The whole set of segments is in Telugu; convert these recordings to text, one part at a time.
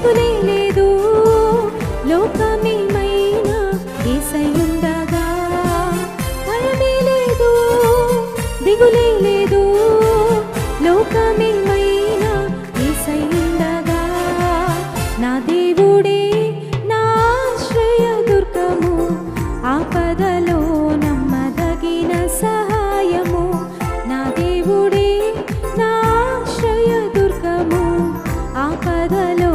దిగులే లేదు. లోకమేమైనా ఏసయుండగా భయమే లేదు దిగులే లేదు. లోకమేమైనా ఏసయుండగా నా దేవుడే నా ఆశ్రయ దుర్గము ఆపదలో నమ్మదగిన సహాయము. నా దేవుడే నా ఆశ్రయ దుర్గము ఆపదలో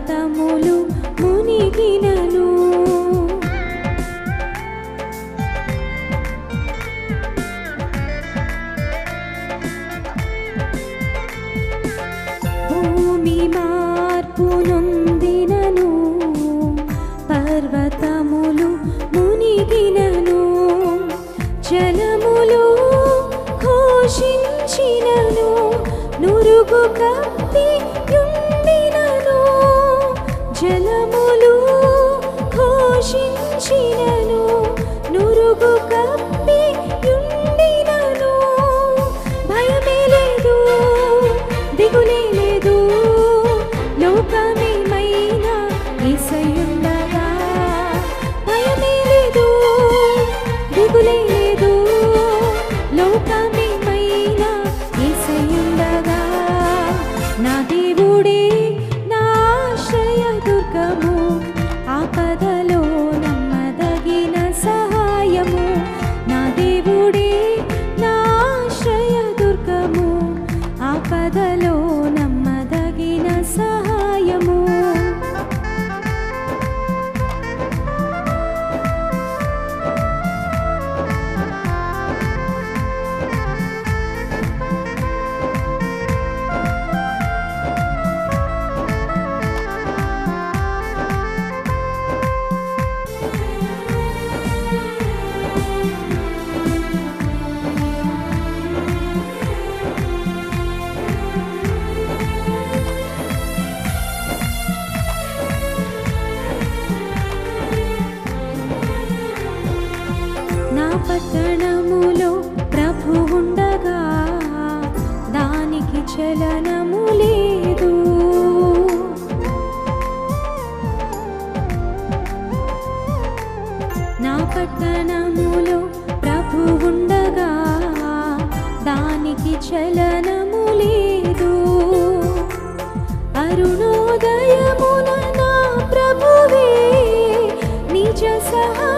పర్వతములు మునిగినను భూమి మార్పు నొందినను పర్వతములు మునిగినను జలములు ఘోషించినను నురుగు కప్పి చలమా లోకములో ప్రభువుండగా దానికి చలనము లేదు. నా పట్టణములో ప్రభువుండగా దానికి చలనము లేదు. అరుణోదయమున నా ప్రభువే నిజ సహా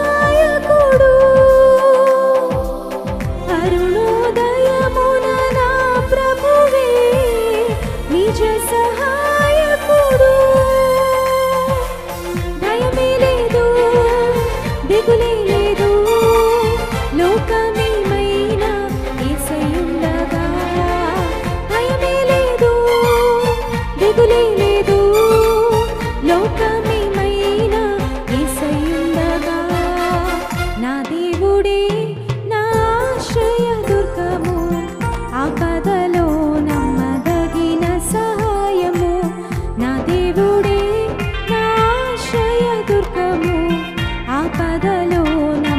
ఆపదలోన